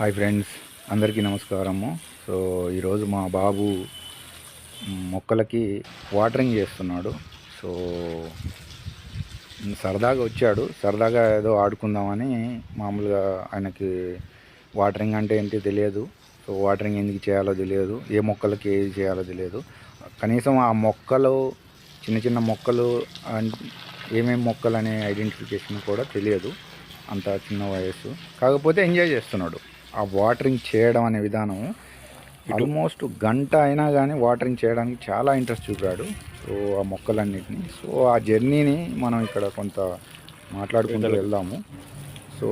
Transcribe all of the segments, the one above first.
Hi friends అందరికీ నమస్కారము. So ఈరోజు మా బాబు మొక్కలకి వాటరింగ్ చేస్తున్నాడు. సో సరదాగా వచ్చాడు. సరదాగా ఏదో ఆడుకుందామని మామూలుగా ఆయనకి వాటరింగ్ అంటే ఏంటి తెలియదు. సో వాటరింగ్ ఎందుకు చేయాలో తెలియదు. ఏ మొక్కలకి ఏది చేయాలో తెలియదు. కనీసం ఆ మొక్కలు చిన్న చిన్న మొక్కలు ఏమేమి మొక్కలు అనే ఐడెంటిఫికేషన్ కూడా తెలియదు. అంత చిన్న వయస్సు. కాకపోతే ఎంజాయ్ చేస్తున్నాడు. ఆ వాటరింగ్ చేయడం అనే విధానం ఆల్మోస్ట్ గంట అయినా కానీ వాటరింగ్ చేయడానికి చాలా ఇంట్రెస్ట్ చూపాడు. సో ఆ మొక్కలన్నిటిని. సో ఆ జర్నీని మనం ఇక్కడ కొంత మాట్లాడుకుంటూ వెళ్దాము. సో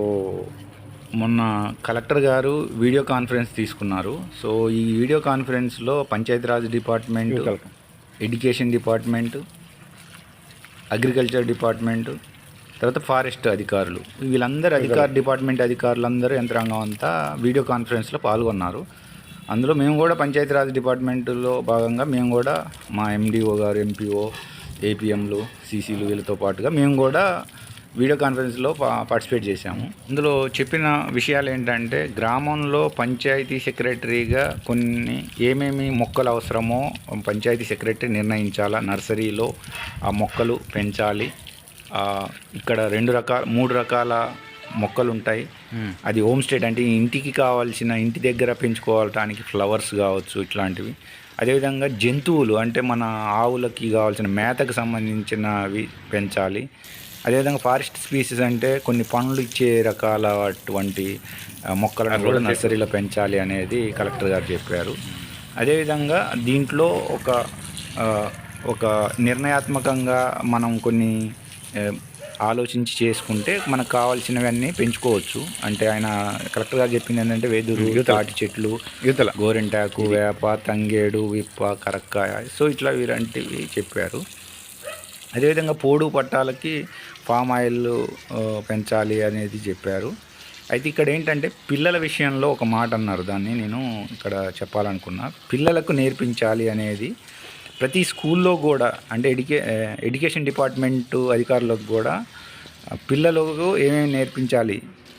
మొన్న కలెక్టర్ గారు వీడియో కాన్ఫరెన్స్ తీసుకున్నారు. సో ఈ వీడియో కాన్ఫరెన్స్లో Panchayati Raj department education department agriculture department తర్వాత ఫారెస్ట్ అధికారులు. వీళ్ళందరూ అధికార డిపార్ట్మెంట్ అధికారులందరూ యంత్రాంగం అంతా వీడియో కాన్ఫరెన్స్లో పాల్గొన్నారు. అందులో మేము కూడా పంచాయతీరాజ్ డిపార్ట్మెంట్లో భాగంగా మేము కూడా మా ఎండిఓ గారు ఎంపీఓ ఏపీఎంలు సీసీలు వీళ్ళతో పాటుగా మేము కూడా వీడియో కాన్ఫరెన్స్లో పార్టిసిపేట్ చేశాము. ఇందులో చెప్పిన విషయాలు ఏంటంటే గ్రామంలో పంచాయతీ సెక్రటరీగా కొన్ని ఏమేమి మొక్కలు అవసరమో పంచాయతీ సెక్రటరీ నిర్ణయించాలా నర్సరీలో ఆ మొక్కలు పెంచాలి. ఇక్కడ రెండు రకాల మూడు రకాల మొక్కలు ఉంటాయి అది హోమ్ స్టేట్ అంటే ఇంటికి కావాల్సిన ఇంటి దగ్గర పెంచుకోవటానికి ఫ్లవర్స్ కావచ్చు ఇట్లాంటివి. అదేవిధంగా జంతువులు అంటే మన ఆవులకి కావాల్సిన మేతకు సంబంధించినవి పెంచాలి. అదేవిధంగా ఫారెస్ట్ స్పీసీస్ అంటే కొన్ని పండ్లు ఇచ్చే రకాల అటువంటి మొక్కలను కూడా నర్సరీలో పెంచాలి అనేది కలెక్టర్ గారు చెప్పారు. అదేవిధంగా దీంట్లో ఒక ఒక నిర్ణయాత్మకంగా మనం కొన్ని ఆలోచించి చేసుకుంటే మనకు కావాల్సినవన్నీ పెంచుకోవచ్చు. అంటే ఆయన కలెక్టర్ గారు చెప్పింది ఏంటంటే వెదురు తాటి చెట్లు యుతల గోరింటాకు వేప తంగేడు విప్ప కరక్కాయ. సో ఇట్లా ఇలాంటివి చెప్పారు. అదేవిధంగా పోడు పట్టాలకి పామ్ ఆయిల్ పెంచాలి అనేది చెప్పారు. అయితే ఇక్కడ ఏంటంటే పిల్లల విషయంలో ఒక మాట అన్నారు. దాన్ని నేను ఇక్కడ చెప్పాలనుకున్నా. పిల్లలకు నేర్పించాలి అనేది ప్రతి స్కూల్లో కూడా అంటే ఎడ్యుకే ఎడ్యుకేషన్ డిపార్ట్మెంట్ అధికారులకు కూడా పిల్లలకు ఏమేమి నేర్పించాలి?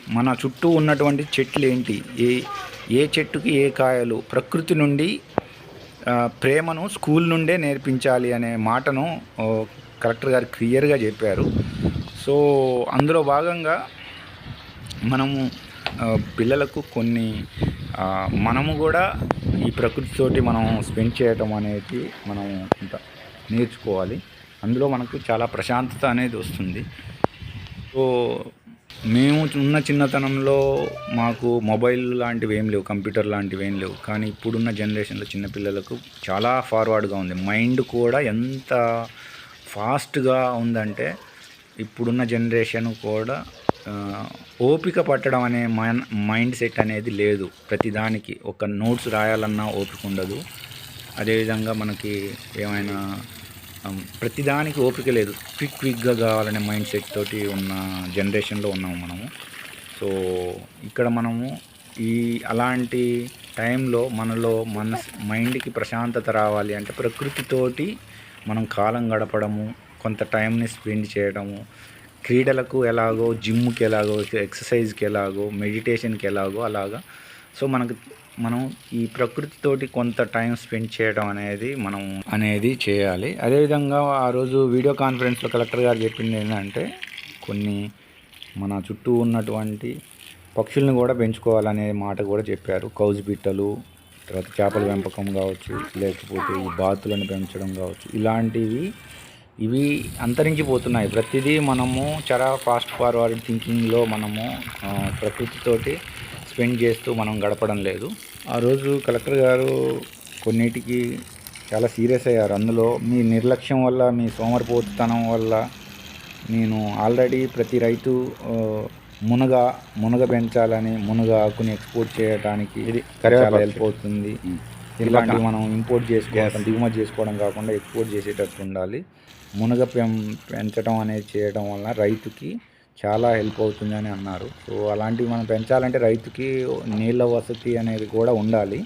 మన చుట్టూ ఉన్నటువంటి చెట్లు ఏంటి? ఏ ఏ చెట్టుకి ఏ కాయలు? ప్రకృతి నుండి ప్రేమను స్కూల్ నుండే నేర్పించాలి అనే మాటను కలెక్టర్ గారు క్లియర్గా చెప్పారు. సో అందులో భాగంగా మనము పిల్లలకు కొన్ని మనము కూడా ఈ ప్రకృతితోటి మనం స్పెండ్ చేయటం అనేది మనం కొంత నేర్చుకోవాలి. అందులో మనకు చాలా ప్రశాంతత అనేది వస్తుంది. సో మేము ఉన్న చిన్నతనంలో మాకు మొబైల్ లాంటివి ఏం లేవు కంప్యూటర్ లాంటివి ఏం లేవు. కానీ ఇప్పుడున్న జనరేషన్లో చిన్నపిల్లలకు చాలా ఫార్వర్డ్గా ఉంది. మైండ్ కూడా ఎంత ఫాస్ట్గా ఉందంటే ఇప్పుడున్న జనరేషన్ కూడా ఓపిక పట్టడం అనే మైన్ మైండ్ సెట్ అనేది లేదు. ప్రతిదానికి ఒక నోట్స్ రాయాలన్నా ఓపిక ఉండదు. అదేవిధంగా మనకి ఏమైనా ప్రతిదానికి ఓపిక లేదు. క్విక్ క్విక్గా కావాలనే మైండ్ సెట్ తోటి ఉన్న జనరేషన్లో ఉన్నాము మనము. సో ఇక్కడ మనము ఈ అలాంటి టైంలో మనలో మనస్ మైండ్కి ప్రశాంతత రావాలి అంటే ప్రకృతితోటి మనం కాలం గడపడము కొంత టైంని స్పెండ్ చేయడము క్రీడలకు ఎలాగో జిమ్కి ఎలాగో ఎక్సర్సైజ్కి ఎలాగో మెడిటేషన్కి ఎలాగో అలాగా. సో మనకు మనం ఈ ప్రకృతితోటి కొంత టైం స్పెండ్ చేయడం అనేది మనం అనేది చేయాలి. అదేవిధంగా ఆ రోజు వీడియో కాన్ఫరెన్స్లో కలెక్టర్ గారు చెప్పింది ఏంటంటే కొన్ని మన చుట్టూ ఉన్నటువంటి పక్షుల్ని కూడా పెంచుకోవాలనే మాట కూడా చెప్పారు. కౌజు బిట్టలు తర్వాత చేపల పెంపకం కావచ్చు లేకపోతే ఈ బాతులను పెంచడం కావచ్చు. ఇలాంటివి ఇవి అంతరించిపోతున్నాయి. ప్రతిదీ మనము చాలా ఫాస్ట్ ఫార్వర్డ్ థింకింగ్లో మనము ప్రకృతితోటి స్పెండ్ చేస్తూ మనం గడపడం లేదు. ఆ రోజు కలెక్టర్ గారు కొన్నిటికి చాలా సీరియస్ అయ్యారు. అందులో మీ నిర్లక్ష్యం వల్ల మీ సోమరిపోతుతనం వల్ల నేను ఆల్రెడీ ప్రతి రైతు మునగ మునగ పెంచాలని మునగ ఆకుని ఎక్స్పోర్ట్ చేయడానికి ఇది చాలా హెల్ప్ అవుతుంది. ఇలాంటివి మనం ఇంపోర్ట్ చేసుకోవడం దిగుమతి చేసుకోవడం కాకుండా ఎక్స్పోర్ట్ చేసేటట్టు ఉండాలి. మునగ పెం పెంచడం అనేది చేయడం వల్ల రైతుకి చాలా హెల్ప్ అవుతుందని అన్నారు. సో అలాంటివి మనం పెంచాలంటే రైతుకి నీళ్ళ వసతి అనేది కూడా ఉండాలి.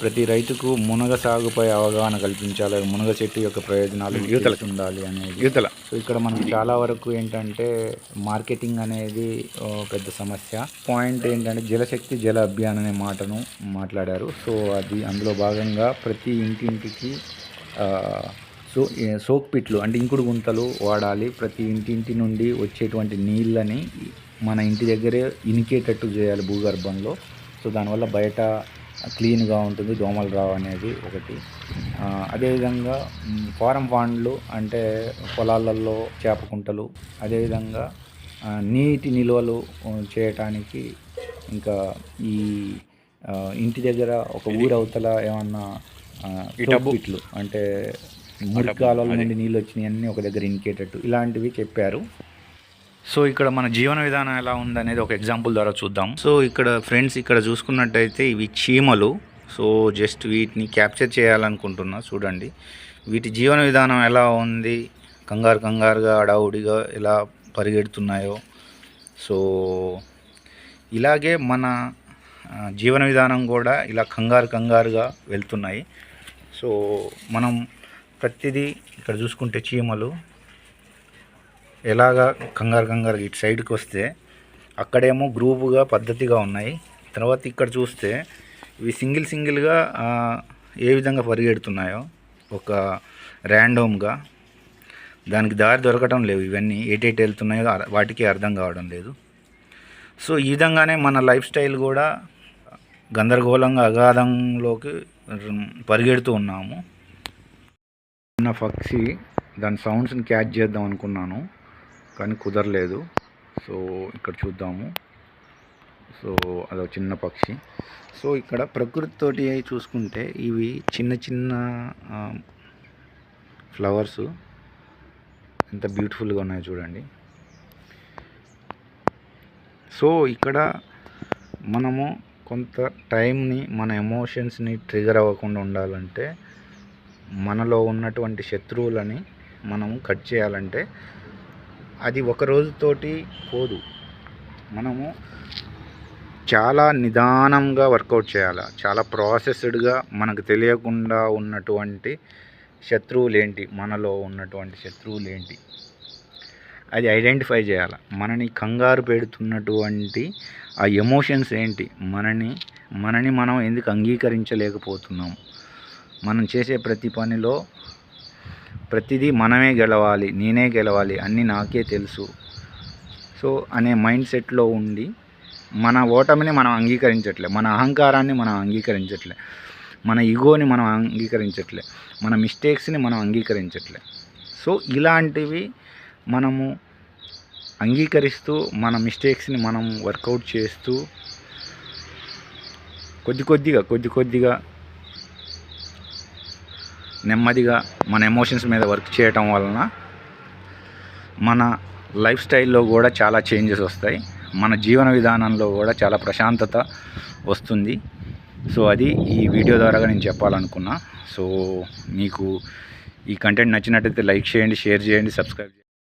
ప్రతి రైతుకు మునగ సాగుపై అవగాహన కల్పించాలి. మునగ చెట్టు యొక్క ప్రయోజనాలు యువతలు ఉండాలి అనేది. యువతల సో ఇక్కడ మనకు చాలా వరకు ఏంటంటే మార్కెటింగ్ అనేది పెద్ద సమస్య. పాయింట్ ఏంటంటే జలశక్తి జల అభియాన్ అనే మాటను మాట్లాడారు. సో అది అందులో భాగంగా ప్రతి ఇంటింటికి సో సోక్ పిట్లు అంటే ఇంకుడు గుంతలు వాడాలి. ప్రతి ఇంటింటి నుండి వచ్చేటువంటి నీళ్ళని మన ఇంటి దగ్గరే ఇనికేటట్టు చేయాలి భూగర్భంలో. సో దానివల్ల బయట క్లీన్గా ఉంటుంది. దోమలు రావు అనేది ఒకటి. అదేవిధంగా ఫారం పాండ్లు అంటే పొలాలలో చేప కుంటలు అదేవిధంగా నీటి నిల్వలు చేయటానికి ఇంకా ఈ ఇంటి దగ్గర ఒక ఊరు అవతల ఏమన్నా పిట్లు అంటే మురికి కాలువల నుండి నీళ్ళు వచ్చినాయి అన్నీ ఒక దగ్గర ఇనికేటట్టు ఇలాంటివి చెప్పారు. సో ఇక్కడ మన జీవన విధానం ఎలా ఉందనేది ఒక ఎగ్జాంపుల్ ద్వారా చూద్దాం. సో ఇక్కడ ఫ్రెండ్స్ ఇక్కడ చూసుకున్నట్టయితే ఇవి చీమలు. సో జస్ట్ వీటిని క్యాప్చర్ చేయాలనుకుంటున్నా చూడండి. వీటి జీవన విధానం ఎలా ఉంది? కంగారు కంగారుగా అడావుడిగా ఎలా పరిగెడుతున్నాయో. సో ఇలాగే మన జీవన విధానం కూడా ఇలా కంగారు కంగారుగా వెళ్తున్నాయి. సో మనం ప్రతిదీ ఇక్కడ చూసుకుంటే చీమలు ఎలాగా కంగారు కంగారు ఇటు సైడ్కి వస్తే అక్కడేమో గ్రూపుగా పద్ధతిగా ఉన్నాయి. తర్వాత ఇక్కడ చూస్తే ఇవి సింగిల్ సింగిల్గా ఏ విధంగా పరిగెడుతున్నాయో ఒక ర్యాండోమ్గా. దానికి దారి దొరకటం లేవు. ఇవన్నీ ఏటేటి వెళ్తున్నాయో వాటికి అర్థం కావడం లేదు. సో ఈ విధంగానే మన లైఫ్ స్టైల్ కూడా గందరగోళంగా అగాధంలోకి పరిగెడుతూ ఉన్నాము. నా పక్షి దాని సౌండ్స్ని క్యాచ్ చేద్దాం అనుకున్నాను. కానీ కుదరలేదు. సో ఇక్కడ చూద్దాము. సో అదొక చిన్న పక్షి. సో ఇక్కడ ప్రకృతితోటి చూసుకుంటే ఇవి చిన్న చిన్న ఫ్లవర్స్. ఎంత బ్యూటిఫుల్గా ఉన్నాయో చూడండి. సో ఇక్కడ మనము కొంత టైంని మన ఎమోషన్స్ని ట్రిగర్ అవ్వకుండా ఉండాలంటే మనలో ఉన్నటువంటి శత్రువులని మనము కట్ చేయాలంటే అది ఒక రోజుతోటి పోదు. మనము చాలా నిదానంగా వర్కౌట్ చేయాలి? చాలా ప్రాసెస్డ్గా మనకు తెలియకుండా ఉన్నటువంటి శత్రువులేంటి? మనలో ఉన్నటువంటి శత్రువులు ఏంటి అది ఐడెంటిఫై చేయాలి? మనని కంగారు పెడుతున్నటువంటి ఆ ఎమోషన్స్ ఏంటి? మనని మనని మనం ఎందుకు అంగీకరించలేకపోతున్నాం మనం చేసే ప్రతి పనిలో ప్రతిదీ మనమే గెలవాలి నేనే గెలవాలి అన్నీ నాకే తెలుసు. సో అనే మైండ్ సెట్లో ఉండి మన ఓటమిని మనం అంగీకరించట్లే మన అహంకారాన్ని మనం అంగీకరించట్లే మన ఈగోని మనం అంగీకరించట్లే మన మిస్టేక్స్ని మనం అంగీకరించట్లే. సో ఇలాంటివి మనము అంగీకరిస్తూ మన మిస్టేక్స్ని మనం వర్కౌట్ చేస్తూ కొద్ది కొద్దిగా కొద్ది కొద్దిగా నెమ్మదిగా మన ఎమోషన్స్ మీద వర్క్ చేయటం వలన మన లైఫ్ స్టైల్లో కూడా చాలా చేంజెస్ వస్తాయి. మన జీవన విధానంలో కూడా చాలా ప్రశాంతత వస్తుంది. సో అది ఈ వీడియో ద్వారా నేను చెప్పాలనుకున్నా. సో మీకు ఈ కంటెంట్ నచ్చినట్టయితే లైక్ చేయండి షేర్ చేయండి సబ్స్క్రైబ్